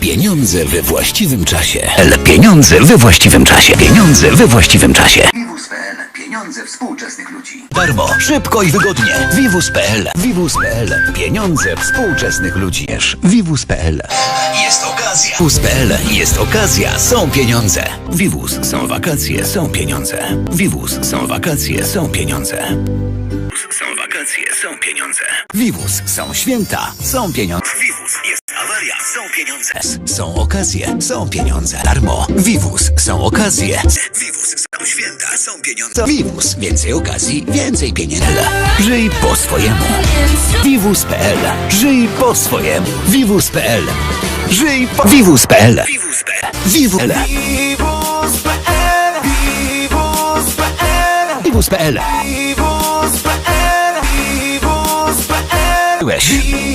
Pieniądze we właściwym czasie. L. Pieniądze we właściwym czasie. Pieniądze we właściwym czasie. Vivus.pl. Pieniądze współczesnych ludzi. Darmo, szybko i wygodnie. Vivus.pl. Vivus.pl. Pieniądze współczesnych ludzi. Vivus.pl. Jest okazja. Vivus.pl. Jest okazja. Są pieniądze. Vivus. Są wakacje. Są pieniądze. Vivus. Są wakacje. Są pieniądze. Są wakacje. Są pieniądze. Vivus. Są święta. Są pieniądze. Są pieniądze. Są okazje. Są pieniądze. Darmo. Vivus. Są okazje. Vivus. Są święta. Są pieniądze. Vivus. Więcej okazji. Więcej pieniędzy. Żyj po swojemu. Vivus.pl. Żyj po swojemu. Vivus.pl. Żyj po... Vivus.pl. Vivus.pl. Vivus.pl. Vivus.pl. Vivus.pl. Vivus.pl.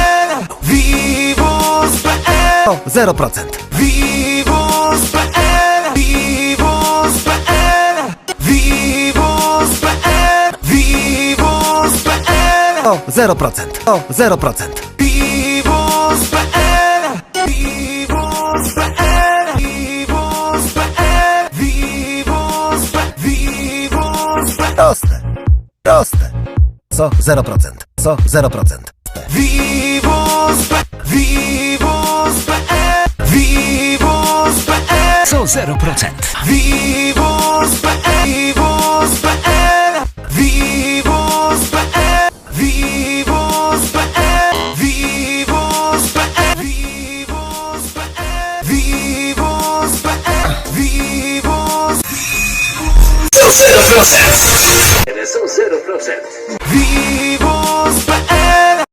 0%. To 0%. To 0%. Proste. Proste. Co? 0%. Co? 0%. są 0%. Vivus.pl Vivus.pl Vivus.pl Vivus.pl Vivus.pl Vivus.pl Vivus.pl Vivus São 0% São 0% Vivus